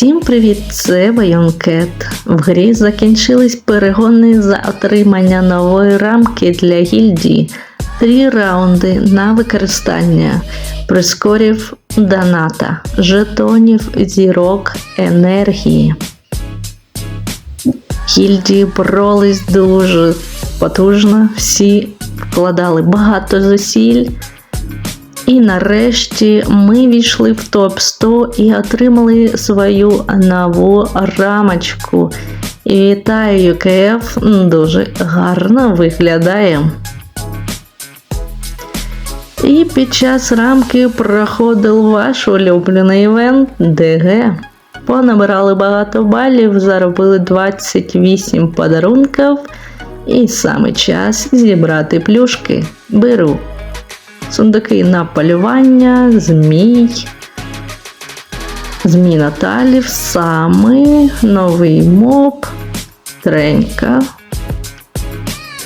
Всім привіт! Це Байонкет. В грі закінчились перегони за отримання нової рамки для гільдії. Три раунди на використання прискорів доната, жетонів, зірок, енергії. Гільдії боролись дуже потужно, всі вкладали багато зусиль. І нарешті ми війшли в топ 100 і отримали свою нову рамочку. І вітаю ЮКФ дуже гарно виглядає. І під час рамки проходив ваш улюблений івент ДГ. Понабирали багато балів, заробили 28 подарунків. І саме час зібрати плюшки. Беру сундуки на полювання, змій, змій Наталів, сами, новий моб, тренька,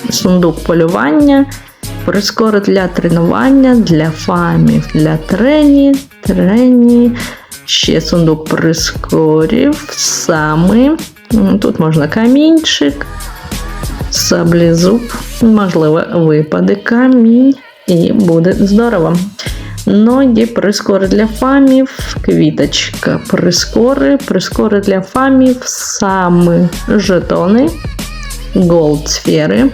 сундук полювання, прискоро для тренування, для фамів, для трені, трені, ще сундук прискорів, сами. Тут можна камінчик, саблезуб, можливо, випаде камінь і буде здорово. Ноги, прискори для фамів, квіточка, прискори, прискори для фамів, саме жетони, голд сфери,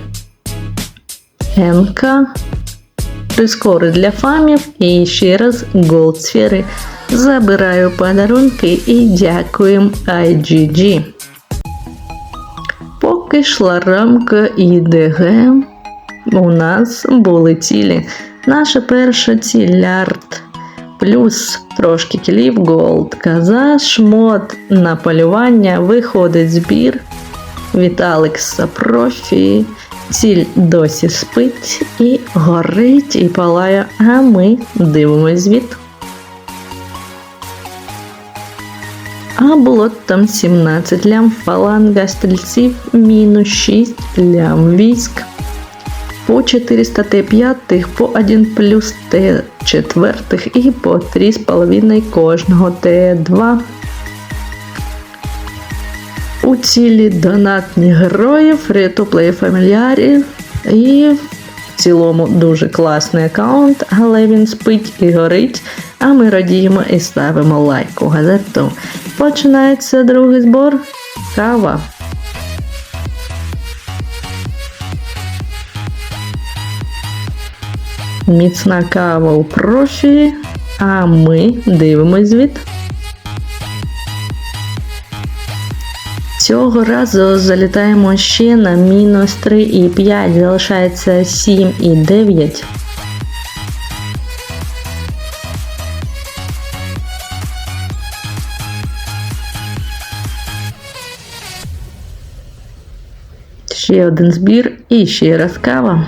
прискори для фамів і ще раз голд сфери. Забираю подарунки і дякуємо IGG. Поки йшла рамка ІДГ, у нас були цілі. Наша перша ціль арт. Плюс трошки кілів голд, каза, шмот на полювання, виходить збір від Алекса профі. Ціль досі спить і горить, і палає, а ми дивимось звіт. А було там 17 лям фаланга стрільців, мінус 6 лям військ по 400 Т5, по 1 плюс Т4 і по 3,5 кожного Т2. У цілі донатні героїв, фрі-то-плей фамільярі і в цілому дуже класний аккаунт, але він спить і горить. А ми радіємо і ставимо лайк у газету. Починається другий збор. Кава. Міцна кава у профі, а ми дивимось звіт. Цього разу залітаємо ще на мінус 3,5, залишається 7,9. Ще один збір і ще раз кава.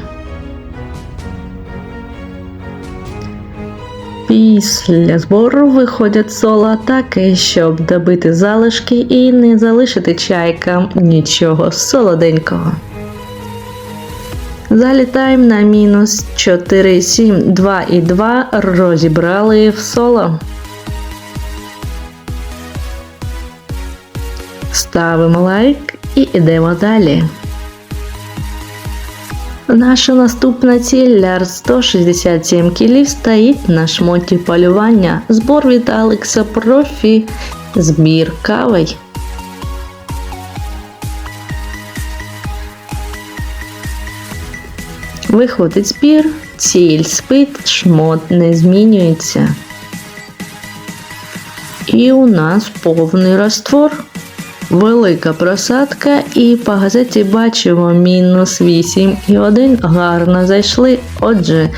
Після збору виходять соло атаки, щоб добити залишки і не залишити чайкам нічого солоденького. Залітаємо на мінус 4, 7, 2 і 2, розібрали в соло. Ставимо лайк і йдемо далі. Наша наступна ціль ляр 167 кілів стоїть на шмоті полювання. Збор від Алекса Профі. Збір кавий. Виходить збір, ціль спить, шмот не змінюється. І у нас повний раствор. Велика просадка, і по газеті бачимо мінус 8 і 1 гарно зайшли. Отже,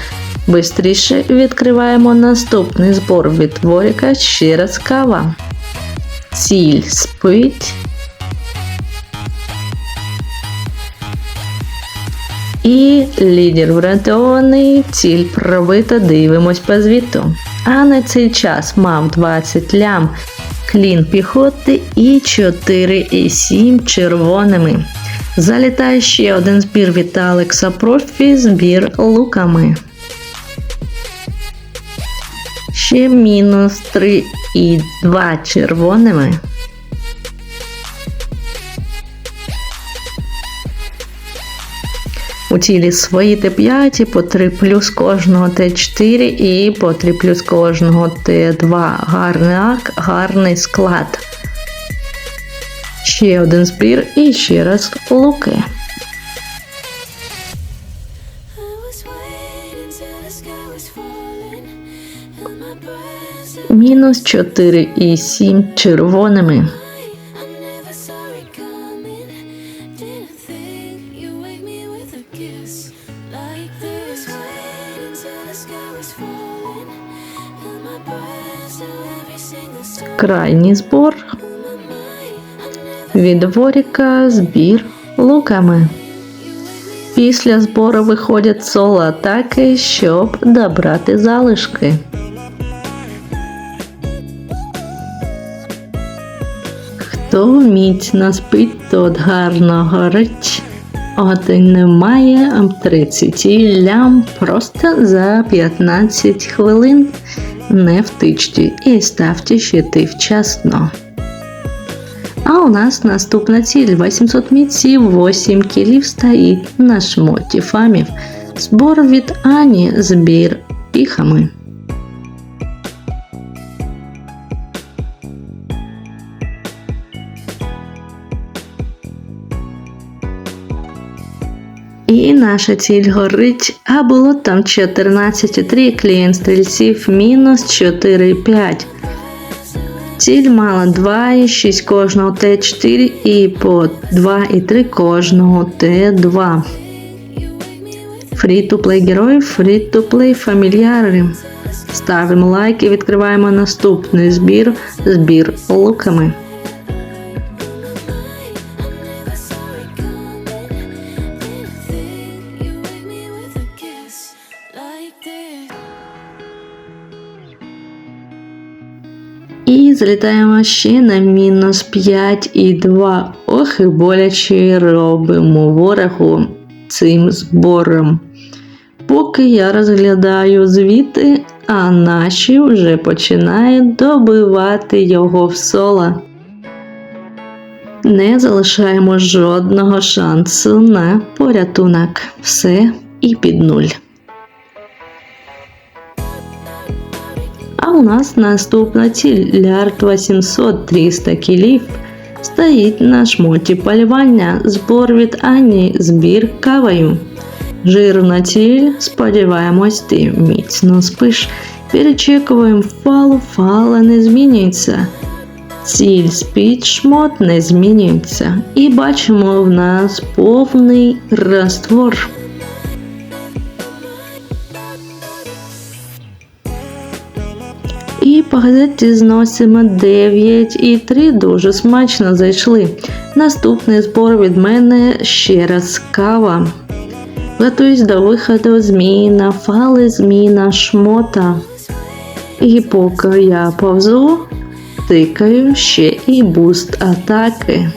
швидше відкриваємо наступний збор від Воріка ще раз кава. Ціль спить. І лідер врятований, ціль пробита, дивимось по звіту. А на цей час мав 20 лям клін піхоти і 4,7 червоними. Залітає ще один збір від Алекса Профі, збір луками. Ще мінус 3 і 2 червоними. У тілі свої Т5 по 3 плюс кожного Т4 і по 3 плюс кожного Т2. Гарний ак, гарний склад. Ще один збір і ще раз луки. Мінус 4 і 7 червоними. Крайній збор від Воріка збір луками. Після збору виходять соло атаки, щоб добрати залишки. Хто міцно спить, тот гарно горить. Один немає 30 лям просто за 15 хвилин. Не втичте і ставте щити вчасно. А у нас наступна ціль 800 міців, 8 кілів стоїть на шмоті фамів. Збор від Ані, збір піхами. І наша ціль горить, а було там 14,3 клієнт стрільців мінус 4,5. Ціль мала 2,6 кожного Т4 і по 2,3 кожного Т2. Фрі-то-плей героїв, фрі-то-плей фамільяри. Ставимо лайк і відкриваємо наступний збір збір луками. І залітаємо ще на мінус 5 і 2. Ох, і боляче робимо ворогу цим збором. Поки я розглядаю звіти, а наші вже починають добивати його в соло. Не залишаємо жодного шансу на порятунок. Все і під нуль. А у нас наступна ціль лярд 800 300 кілів. Стоїть на шмоті полювання, збор від Ані, збір кавою. Жирна ціль, сподіваємось, ти міцно спиш. Перечекуємо фалу, фала не змінюється. Ціль спід шмот не змінюється. І бачимо в нас повний раствор. По газеті зносимо 9 і 3 дуже смачно зайшли. Наступний збор від мене ще раз кава. Готуюсь до виходу зміна, фали зміна, шмота. І поки я повзу, тикаю ще і буст атаки.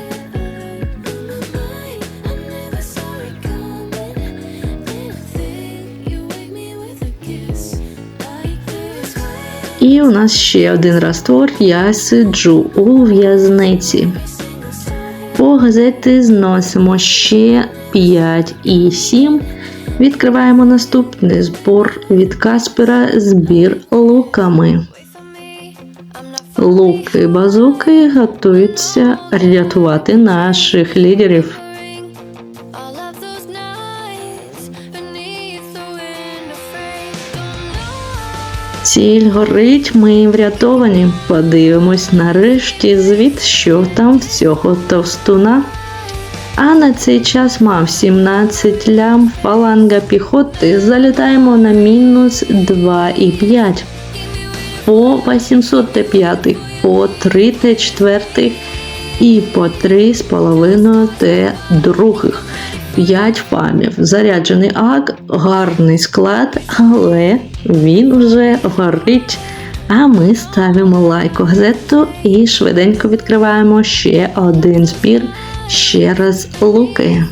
І у нас ще один раствор. Я сиджу у в'язниці. По газети зносимо ще 5 і 7. Відкриваємо наступний збор від Каспера збір луками. Луки базуки готуються рятувати наших лідерів. Ціль горить, ми врятовані. Подивимось нарешті звіт, що там в цього товстуна. А на цей час мав 17 лям фаланга піхоти. Залітаємо на мінус 2,5. По 800 Т5, по 3 Т4 і по 3,5 Т других. 5 фамів. Заряджений ак, гарний склад, але він вже горить. А ми ставимо лайк у газету і швиденько відкриваємо ще один збір, ще раз луки.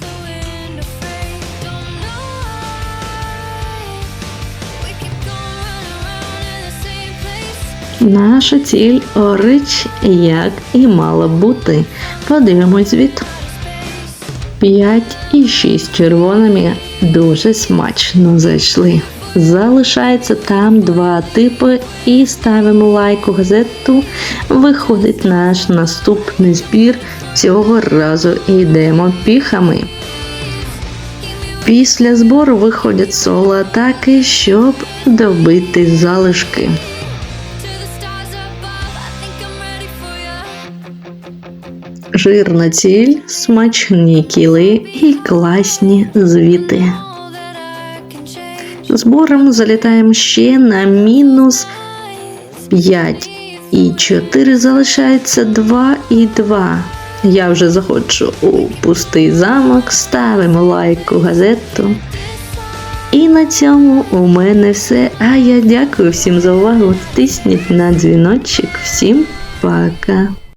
Наша ціль горить, як і мало бути. Подивимось звіт. 5 і 6 червоними дуже смачно зайшли. Залишається там два типи і ставимо лайк у газету. Виходить наш наступний збір. Цього разу йдемо піхами. Після збору виходять соло атаки, щоб добити залишки. Жирна ціль, смачні кіли і класні звіти. Збором залітаємо ще на мінус 5 і 4 залишається 2 і 2. Я вже заходжу у пустий замок, ставимо лайк у газету. І на цьому у мене все. А я дякую всім за увагу. Тисніть на дзвіночок. Всім пока!